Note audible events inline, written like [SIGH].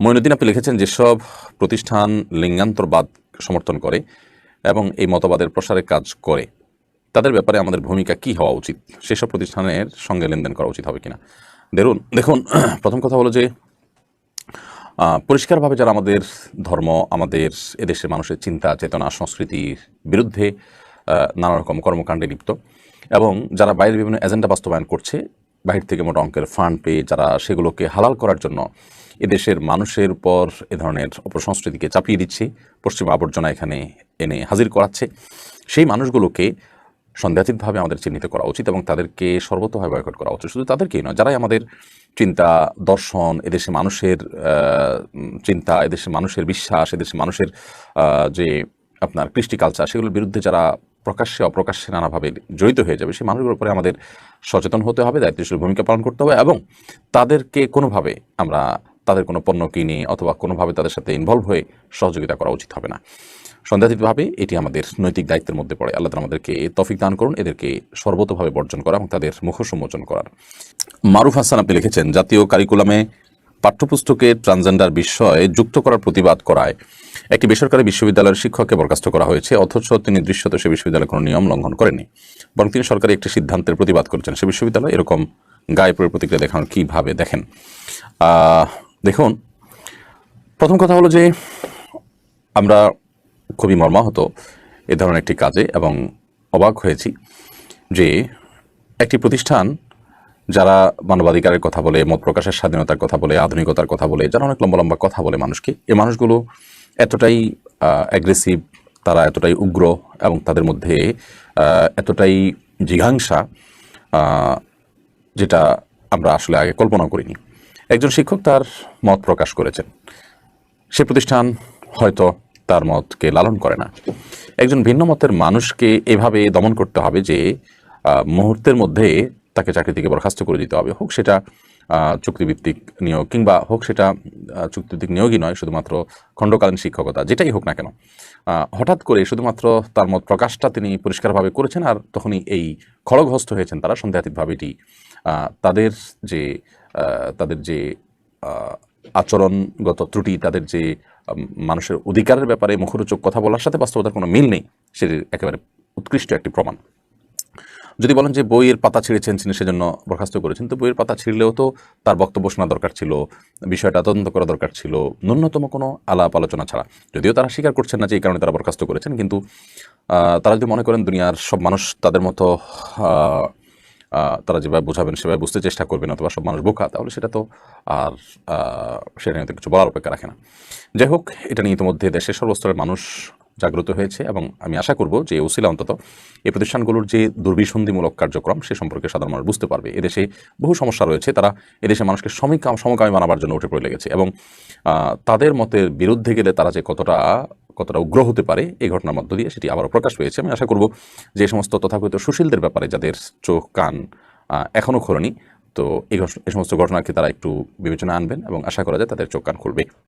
মইনুদ্দিন, আপনি লিখেছেন যেসব প্রতিষ্ঠান লিঙ্গান্তরবাদ সমর্থন করে এবং এই মতবাদের প্রসারে কাজ করে। তাদের ব্যাপারে আমাদের ভূমিকা কি হওয়া উচিত? সেসব প্রতিষ্ঠানের সঙ্গে লেনদেন করা উচিত হবে কিনা? দেখুন দেখুন, [CLEARS THROAT] প্রথম কথা হলো যে পরিষ্কারভাবে যারা আমাদের ধর্ম, আমাদের এদেশের মানুষের চিন্তা, চেতনা, সংস্কৃতির বিরুদ্ধে নানা রকম কর্মকাণ্ডে লিপ্ত এবং যারা বাইরের বিভিন্ন এজেন্ডা বাস্তবায়ন করছে বাহির থেকে মোটা অঙ্কের ফান্ড পেয়ে যারা সেগুলোকে হালাল করার জন্য এদেশের মানুষের উপর এ ধরনের অপসংস্কৃতিকে চাপিয়ে দিচ্ছে, পশ্চিমা আবর্জনা এখানে এনে হাজির করাচ্ছে। সেই মানুষগুলোকে সন্দেহাতীতভাবে আমাদের চিহ্নিত করা উচিত এবং তাদেরকে সর্বতভাবে বয়কট করা উচিত। শুধু তাদেরকেই নয়, যারাই আমাদের চিন্তা, দর্শন, এদেশে মানুষের চিন্তা এদেশের মানুষের বিশ্বাস এদেশের মানুষের যে আপনার কৃষ্টি কালচার সেগুলোর বিরুদ্ধে যারা প্রকাশ্যে, অপ্রকাশ্যে নানাভাবে জড়িত হয়ে যাবে, সেই মানুষগুলোর উপরে আমাদের সচেতন হতে হবে, দায়িত্বশীল ভূমিকা পালন করতে হবে এবং তাদেরকে কোনোভাবে আমরা তাদের কোনো পণ্য কিনে অথবা কোনোভাবে তাদের সাথে ইনভলভ হয়ে সহযোগিতা করা উচিত হবে না। সন্দেহাতীতভাবে এটি আমাদের নৈতিক দায়িত্বের মধ্যে পড়ে। আল্লাহ আমাদেরকে তফিক দান করুন, এদেরকে সর্বতভাবে বর্জন করা এবং তাদের মুখোশ উন্মোচন করার। মারুফ হাসান আপনি লিখেছেন, জাতীয় কারিকুলামে পাঠ্যপুস্তকে ট্রান্সজেন্ডার বিষয়ে যুক্ত করার প্রতিবাদ করায়। একটি বেসরকারি বিশ্ববিদ্যালয়ের শিক্ষককে বরখাস্ত করা হয়েছে, অথচ তিনি দৃশ্যত সে বিশ্ববিদ্যালয়ের কোনো নিয়ম লঙ্ঘন করেননি। বরং তিনি সরকারি একটি সিদ্ধান্তের প্রতিবাদ করেছেন। সে বিশ্ববিদ্যালয় এরকম গায়ে পড়ে প্রতিক্রিয়া দেখানোর কীভাবে দেখেন? দেখুন, প্রথম কথা হলো যে আমরা খুবই মর্মাহত এ ধরনের একটি কাজে এবং অবাক হয়েছি যে একটি প্রতিষ্ঠান যারা মানবাধিকারের কথা বলে, মত প্রকাশের স্বাধীনতার কথা বলে, আধুনিকতার কথা বলে, যারা অনেক লম্বা লম্বা কথা বলে মানুষকে এই মানুষগুলো এতটাই অ্যাগ্রেসিভ তারা এতটাই উগ্র এবং তাদের মধ্যে এতটাই জিঘাংসা যেটা আমরা আসলে আগে কল্পনা করিনি। একজন শিক্ষক তার মত প্রকাশ করেছেন। সে প্রতিষ্ঠান হয়তো তার মতকে লালন করে না। একজন ভিন্ন মতের মানুষকে এভাবে দমন করতে হবে যে মুহূর্তের মধ্যে তাকে চাকরি থেকে বরখাস্ত করে দিতে হবে। হোক সেটা চুক্তিভিত্তিক নিয়োগ কিংবা হোক সেটা চুক্তিভিত্তিক নিয়োগই নয়, শুধুমাত্র খণ্ডকালীন শিক্ষকতা, যেটাই হোক না কেন। হঠাৎ করে শুধুমাত্র তার মত প্রকাশটা তিনি পরিষ্কারভাবে করেছেন আর তখনই এই খড়গহস্ত হয়েছেন তারা, সন্দেহাতীতভাবে এটি তাদের যে তাদের যে আচরণগত ত্রুটি, তাদের যে মানুষের অধিকারের ব্যাপারে মুখরোচক কথা বলার সাথে বাস্তবতার কোনো মিল নেই, সেটির একেবারে উৎকৃষ্ট একটি প্রমাণ। যদি বলেন যে বইয়ের পাতা ছিঁড়েছেন তিনি সেজন্য বরখাস্ত করেছেন, তো বইয়ের পাতা ছিঁড়লেও তো তার বক্তব্য শোনা দরকার ছিল, বিষয়টা তদন্ত করা দরকার ছিল, ন্যূনতম কোনো আলাপ আলোচনা ছাড়া। যদিও তারা স্বীকার করছেন না যে এই কারণে তারা বরখাস্ত করেছেন, কিন্তু তারা যদি মনে করেন দুনিয়ার সব মানুষ তাদের মতো তারা যেভাবে বোঝাবেন সেভাবে বুঝতে চেষ্টা করবেন অথবা সব মানুষ বোকা, তাহলে সেটা তো আর সেটা নিয়ে কিছু বলার অপেক্ষা রাখে না। যাই হোক, এটা নিয়ে ইতিমধ্যে দেশের সর্বস্তরের মানুষ জাগ্রত হয়েছে এবং আমি আশা করব যে উসিলা অন্তত এই প্রতিষ্ঠানগুলোর যে দুর্বিসন্ধিমূলক কার্যক্রম, সে সম্পর্কে সাধারণ মানুষ বুঝতে পারবে। এদেশে বহু সমস্যা রয়েছে। তারা এদেশে মানুষকে সমীকাম সমকামী বানাবার জন্য উঠে পড়ে লেগেছে এবং তাদের মতের বিরুদ্ধে গেলে তারা যে কতটা কতটা উগ্র হতে পারে, এই ঘটনার মধ্য দিয়ে সেটি আবারও প্রকাশ পেয়েছে। আমি আশা করব যে সমস্ত তথাকথিত সুশীলদের ব্যাপারে যাদের চোখ, কান এখনও খোলেনি, তো এই সমস্ত ঘটনাকে তারা একটু বিবেচনা আনবেন এবং আশা করা যায় তাদের চোখ, কান খুলবে।